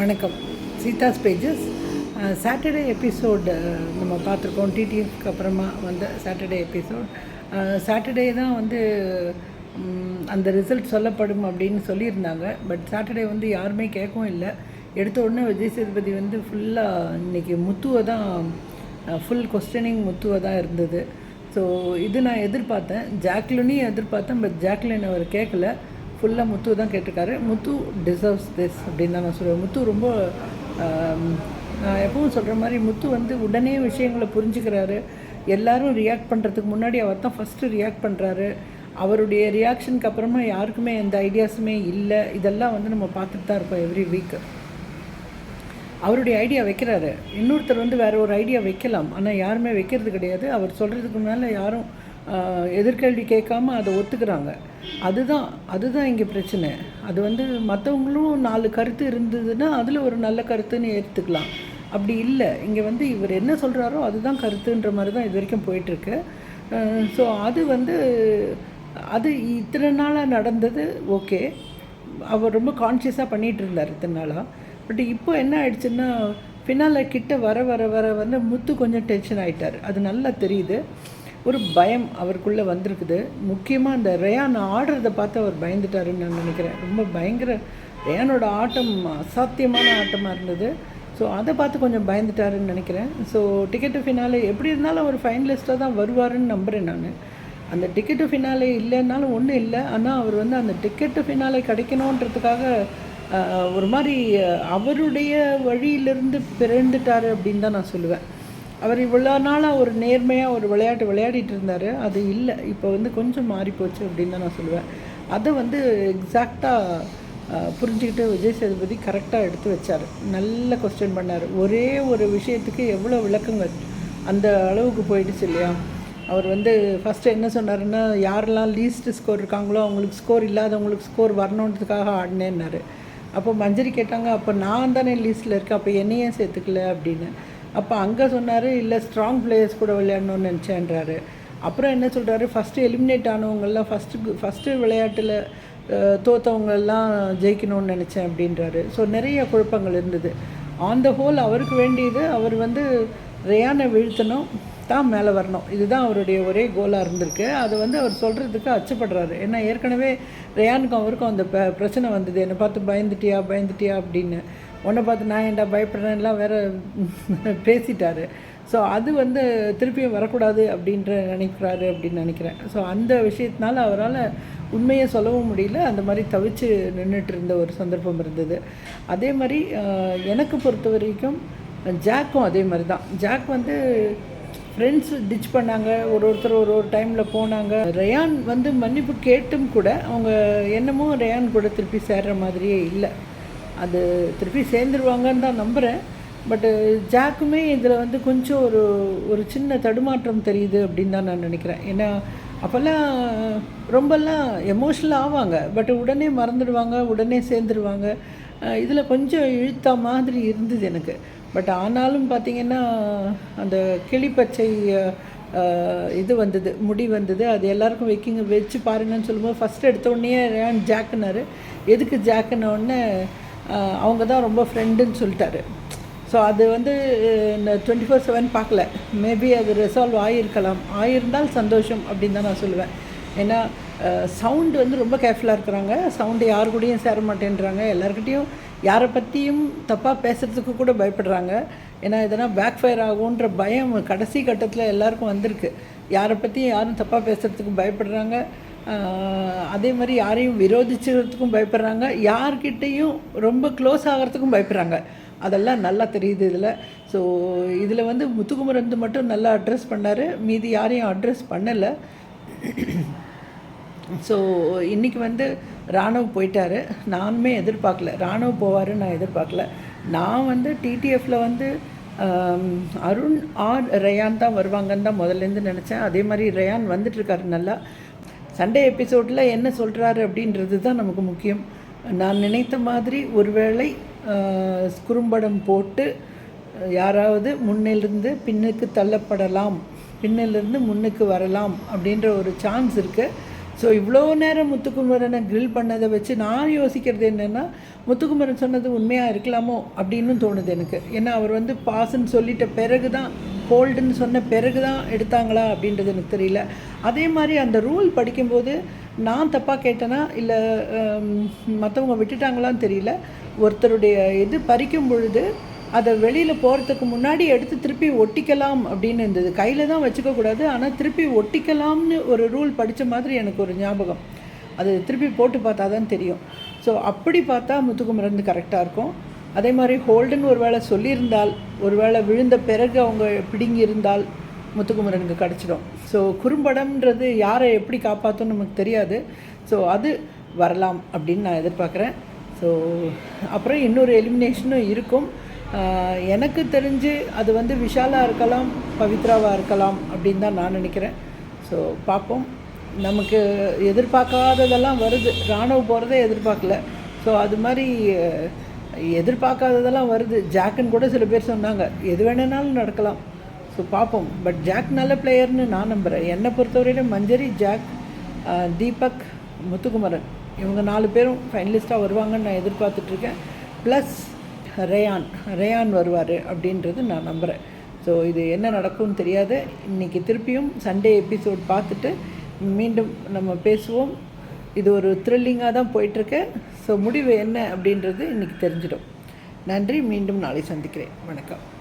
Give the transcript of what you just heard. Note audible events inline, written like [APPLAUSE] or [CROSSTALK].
வணக்கம். Seetha's pages Saturday episode நம்ம பார்த்துருக்கோம். டிடிஎஃப்க்கு அப்புறமா வந்த சாட்டர்டே எபிசோட் சாட்டர்டே தான் வந்து அந்த ரிசல்ட் சொல்லப்படும் அப்படின்னு சொல்லியிருந்தாங்க. பட் சாட்டர்டே வந்து யாருமே கேட்கவும் இல்லை. எடுத்த உடனே விஜய் சேதுபதி வந்து ஃபுல்லாக இன்னைக்கு முத்துவை தான் ஃபுல் கொஸ்டனிங் முத்துவை தான் இருந்தது. ஸோ இது நான் எதிர்பார்த்தேன். ஜாக்லினையும் எதிர்பார்த்தேன் பட் ஜாக்லின் அவர் கேட்கல. ஃபுல்லாக முத்து தான் கேட்டிருக்காரு. முத்து டிசர்வ்ஸ் திஸ் அப்படின்னு தான் நான் சொல்லுவேன். முத்து ரொம்ப நான் எப்பவும் சொல்கிற மாதிரி முத்து வந்து உடனே விஷயங்களை புரிஞ்சுக்கிறாரு. எல்லாரும் ரியாக்ட் பண்ணுறதுக்கு முன்னாடி அவர் தான் ஃபஸ்ட்டு ரியாக்ட் பண்ணுறாரு அவருடைய ரியாக்ஷனுக்கு அப்புறமா யாருக்குமே எந்த ஐடியாஸுமே இல்லை. இதெல்லாம் வந்து நம்ம பார்த்துட்டு தான் இருப்போம் எவ்ரி வீக் அவருடைய ஐடியா வைக்கிறாரு. இன்னொருத்தர் வந்து வேறு ஒரு ஐடியா வைக்கலாம். ஆனால் யாருமே வைக்கிறது கிடையாது. அவர் சொல்கிறதுக்கு மேலே யாரும் எதிர்கேள்வி கேட்காம அதை ஒத்துக்கிறாங்க. அதுதான் அதுதான் இங்கே பிரச்சனை. அது வந்து மற்றவங்களும் நாலு கருத்து இருந்ததுன்னா அதில் ஒரு நல்ல கருத்துன்னு ஏற்றுக்கலாம் அப்படி இல்லை. இங்கே வந்து இவர் என்ன சொல்கிறாரோ அதுதான் கருத்துன்ற மாதிரி தான் இது வரைக்கும் போயிட்டுருக்கு. ஸோ அது வந்து அது இத்தனை நாளாக நடந்தது ஓகே. அவர் ரொம்ப கான்ஷியஸாக பண்ணிகிட்டு இருந்தார் இத்தனை நாளாக பட் இப்போ என்ன ஆயிடுச்சுன்னா ஃபினால கிட்ட வர வர வர வந்து முத்து கொஞ்சம் டென்ஷன் ஆகிட்டார் அது நல்லா தெரியுது. ஒரு பயம் அவருக்குள்ளே வந்திருக்குது. முக்கியமாக அந்த ரேயான் ஆடுறதை பார்த்து அவர் பயந்துட்டாருன்னு நான் நினைக்கிறேன். ரொம்ப பயங்கர ரேயானோட ஆட்டம் அசாத்தியமான ஆட்டமாக இருந்தது. ஸோ அதை பார்த்து கொஞ்சம் பயந்துட்டாருன்னு நினைக்கிறேன். ஸோ டிக்கெட்டு ஃபினாலே எப்படி இருந்தாலும் அவர் ஃபைனலிஸ்ட்டாக தான் வருவாருன்னு நம்புகிறேன் நான். அந்த டிக்கெட்டு ஃபினாலே இல்லைன்னாலும் ஒன்றும் இல்லை. ஆனால் அவர் வந்து அந்த டிக்கெட்டு ஃபினாலே கிடைக்கணுன்றதுக்காக ஒரு மாதிரி அவருடைய வழியிலிருந்து பிறந்துட்டார் அப்படின்னு தான் நான் சொல்லுவேன். அவர் இவ்வளோ நாளாக ஒரு நேர்மையாக ஒரு விளையாட்டு விளையாடிட்டு இருந்தார். அது இல்லை. இப்போ வந்து கொஞ்சம் மாறிப்போச்சு அப்படின்னு தான் நான் சொல்லுவேன். அதை வந்து எக்ஸாக்டாக புரிஞ்சுக்கிட்டு விஜய் சேதுபதி கரெக்டாக எடுத்து வச்சார். நல்ல கொஸ்டின் பண்ணார். ஒரே ஒரு விஷயத்துக்கு எவ்வளோ விளக்கங்கள் அந்த அளவுக்கு போயிடுச்சு இல்லையா? அவர் வந்து ஃபஸ்ட்டு என்ன சொன்னாருன்னா யாரெல்லாம் லீஸ்ட்டு ஸ்கோர் இருக்காங்களோ அவங்களுக்கு ஸ்கோர் இல்லாதவங்களுக்கு ஸ்கோர் வரணுன்றதுக்காக ஆடினேன்னாரு. அப்போ மஞ்சரி கேட்டாங்க அப்போ நான் தானே லீஸ்ட்டில் இருக்கேன். அப்போ என்னையே சேர்த்துக்கல அப்படின்னு. அப்போ அங்கே சொன்னார் இல்லை ஸ்ட்ராங் பிளேயர்ஸ் கூட விளையாடணும்னு நினச்சேன்றாரு. அப்புறம் என்ன சொல்கிறாரு ஃபஸ்ட்டு எலிமினேட் ஆனவங்கெல்லாம் ஃபஸ்ட்டு ஃபஸ்ட்டு விளையாட்டில் தோத்தவங்கெல்லாம் ஜெயிக்கணும்னு நினச்சேன் அப்படின்றாரு. ஸோ நிறைய குழப்பங்கள் இருந்தது. ஆன் த ஹோல் அவருக்கு வேண்டியது அவர் வந்து ரேயானை வீழ்த்தணும். தான் மேலே வரணும். இதுதான் அவருடைய ஒரே கோலாக இருந்திருக்கு. அது வந்து அவர் சொல்கிறதுக்கு அச்சப்படுறாரு. ஏன்னா ஏற்கனவே ரேயானுக்கும் அவருக்கும் அந்த ப- பிரச்சனை வந்தது. என்னை பார்த்து பயந்துட்டியா பயந்துட்டியா அப்படின்னு. உன்னை பார்த்து நான் ஏன்டா பயப்படுறேன்லாம் வேற [LAUGHS] பேசிட்டாரு. ஸோ அது வந்து திருப்பியும் வரக்கூடாது அப்படின்ற நினைக்கிறாரு அப்படின்னு நினைக்கிறேன். ஸோ அந்த விஷயத்தினால அவரால் உண்மையை சொல்லவும் முடியல. அந்த மாதிரி தவிச்சு நின்றுட்டு இருந்த ஒரு சந்தர்ப்பம் இருந்தது. அதே மாதிரி எனக்கு பொறுத்த வரைக்கும் ஜாக்கும் அதே மாதிரி தான். ஜாக் வந்து ஃப்ரெண்ட்ஸ் டிச் பண்ணாங்க. ஒரு ஒருத்தர் ஒரு ஒரு டைமில் போனாங்க. ரயான் வந்து மன்னிப்பு கேட்டும் கூட அவங்க என்னமோ ரயான் கூட திருப்பி சேர்ற மாதிரியே இல்லை. அது திருப்பி சேர்ந்துருவாங்கன்னு தான் நம்புகிறேன் பட்டு ஜாக்குமே இதில் வந்து கொஞ்சம் ஒரு ஒரு சின்ன தடுமாற்றம் தெரியுது அப்படின்னு தான் நான் நினைக்கிறேன். ஏன்னா அப்போல்லாம் ரொம்பலாம் எமோஷ்னல் ஆவாங்க. பட் உடனே மறந்துடுவாங்க உடனே சேர்ந்துருவாங்க. இதில் கொஞ்சம் இழுத்த மாதிரி இருந்தது எனக்கு. பட் ஆனாலும் பார்த்தீங்கன்னா அந்த கிளிப்பச்சை இது வந்தது முடி வந்தது அது எல்லாருக்கும் வைக்கிங்க வச்சு பாருங்கன்னு சொல்லும்போது ஃபஸ்ட்டு எடுத்தோடனே ரேன் ஜாக்குனாரு. எதுக்கு ஜாக்குனோடனே அவங்க தான் ரொம்ப ஃப்ரெண்டுன்னு சொல்லிட்டாரு. ஸோ அது வந்து டுவெண்ட்டி ஃபோர் செவன் பார்க்கல. மேபி அது ரிசால்வ் ஆகியிருக்கலாம் ஆகியிருந்தால் சந்தோஷம் அப்படின்னு தான் நான் சொல்லுவேன். ஏன்னா சவுண்டு வந்து ரொம்ப கேர்ஃபுல்லாக இருக்கிறாங்க. சவுண்டு யார் கூடயும் சேர மாட்டேன்றாங்க. எல்லாருக்கிட்டேயும் யாரை பற்றியும் தப்பாக பேசுகிறதுக்கு கூட பயப்படுறாங்க. ஏன்னா எதனா பேக் ஃபயர் ஆகுன்ற பயம் கடைசி கட்டத்தில் எல்லாருக்கும் வந்திருக்கு. யாரை பற்றியும் யாரும் தப்பாக பேசுகிறதுக்கு பயப்படுறாங்க. அதே மாதிரி யாரையும் விரோதிச்சுக்கிறதுக்கும் பயப்படுறாங்க. யார்கிட்டேயும் ரொம்ப க்ளோஸ் ஆகிறதுக்கும் பயப்படுறாங்க. அதெல்லாம் நல்லா தெரியுது இதில். ஸோ இதில் வந்து முத்துக்குமரந்து வந்து மட்டும் நல்லா அட்ரஸ் பண்ணார். மீதி யாரையும் அட்ரஸ் பண்ணலை. ஸோ இன்றைக்கி வந்து ராணுவ போயிட்டாரு. நானுமே எதிர்பார்க்கல. ராணுவ போவாருன்னு நான் எதிர்பார்க்கல. நான் வந்து டிடிஎஃப்பில் வந்து அருண் ஆர் ரயான் தான் வருவாங்கன்னு தான் முதல்லேருந்து நினச்சேன். அதே மாதிரி ரயான் வந்துட்டுருக்காரு நல்லா. சண்டே எபிசோடில் என்ன சொல்கிறாரு அப்படின்றது தான் நமக்கு முக்கியம். நான் நினைத்த மாதிரி ஒருவேளை குறும்படம் போட்டு யாராவது முன்னிலிருந்து பின்னுக்கு தள்ளப்படலாம் பின்னிலிருந்து முன்னுக்கு வரலாம் அப்படின்ற ஒரு சான்ஸ் இருக்குது ஸோ இவ்வளோ நேரம் முத்துக்குமரனை கிரில் பண்ணதை வச்சு நான் யோசிக்கிறது என்னென்னா முத்துக்குமரன் சொன்னது உண்மையாக இருக்கலாமோ அப்படின்னு தோணுது எனக்கு. ஏன்னா அவர் வந்து பாஸ்ன்னு சொல்லிட்ட பிறகு தான் ஹோல்டுன்னு சொன்ன பிறகு தான் எடுத்தாங்களா அப்படின்றது எனக்கு தெரியல. அதே மாதிரி அந்த ரூல் படிக்கும்போது நான் தப்பாக கேட்டேனா இல்லை மற்றவங்க விட்டுட்டாங்களான்னு தெரியல. ஒருத்தருடைய இது பறிக்கும் பொழுது அதை வெளியில் போகிறதுக்கு முன்னாடி எடுத்து திருப்பி ஒட்டிக்கலாம் அப்படின்னு இருந்தது. கையில் தான் வச்சுக்கக்கூடாது ஆனால் திருப்பி ஒட்டிக்கலாம்னு ஒரு ரூல் படித்த மாதிரி எனக்கு ஒரு ஞாபகம். அது திருப்பி போட்டு பார்த்தா தான் தெரியும். ஸோ அப்படி பார்த்தா முத்துக்குமரந்து கரெக்டாக இருக்கும். அதே மாதிரி ஹோல்டுன்னு ஒரு வேளை சொல்லியிருந்தால் ஒரு வேளை விழுந்த பிறகு அவங்க பிடுங்கி இருந்தால் முத்துக்குமரனுக்கு கிடச்சிடும். ஸோ குறும்படம்ன்றது யாரை எப்படி காப்பாற்றும்னு நமக்கு தெரியாது. ஸோ அது வரலாம் அப்படின்னு நான் எதிர்பார்க்குறேன். ஸோ அப்புறம் இன்னொரு எலிமினேஷனும் இருக்கும். எனக்கு தெரிஞ்சு அது வந்து விஷாலாக இருக்கலாம் பவித்ராவாக இருக்கலாம் அப்படின்னு தான் நான் நினைக்கிறேன். ஸோ பார்ப்போம். நமக்கு எதிர்பார்க்காததெல்லாம் வருது. ராணுவ போகிறதே எதிர்பார்க்கல. ஸோ அது மாதிரி எதிர்பார்க்காததெல்லாம் வருது. ஜாக்குன்னு கூட சில பேர் சொன்னாங்க. எது வேணுனாலும் நடக்கலாம். ஸோ பார்ப்போம். பட் ஜாக் நல்ல பிளேயர்னு நான் நம்புகிறேன் என்னை பொறுத்தவரையில மஞ்சரி ஜாக் தீபக் முத்துக்குமரன். இவங்க நாலு பேரும் ஃபைனலிஸ்ட்டாக வருவாங்கன்னு நான் எதிர்பார்த்துட்ருக்கேன் ப்ளஸ் ரேயான் ரேயான் வருவார் அப்படின்றது நான் நம்புகிறேன் ஸோ இது என்ன நடக்கும்னு தெரியாது இன்றைக்கி திருப்பியும் சண்டே எபிசோட் பார்த்துட்டு மீண்டும் நம்ம பேசுவோம். இது ஒரு த்ரில்லிங்காக தான் போயிட்டுருக்கு. ஸோ முடிவு என்ன அப்படின்றது இன்றைக்கி தெரிஞ்சிடும். நன்றி மீண்டும் நாளை சந்திக்கிறேன். வணக்கம்.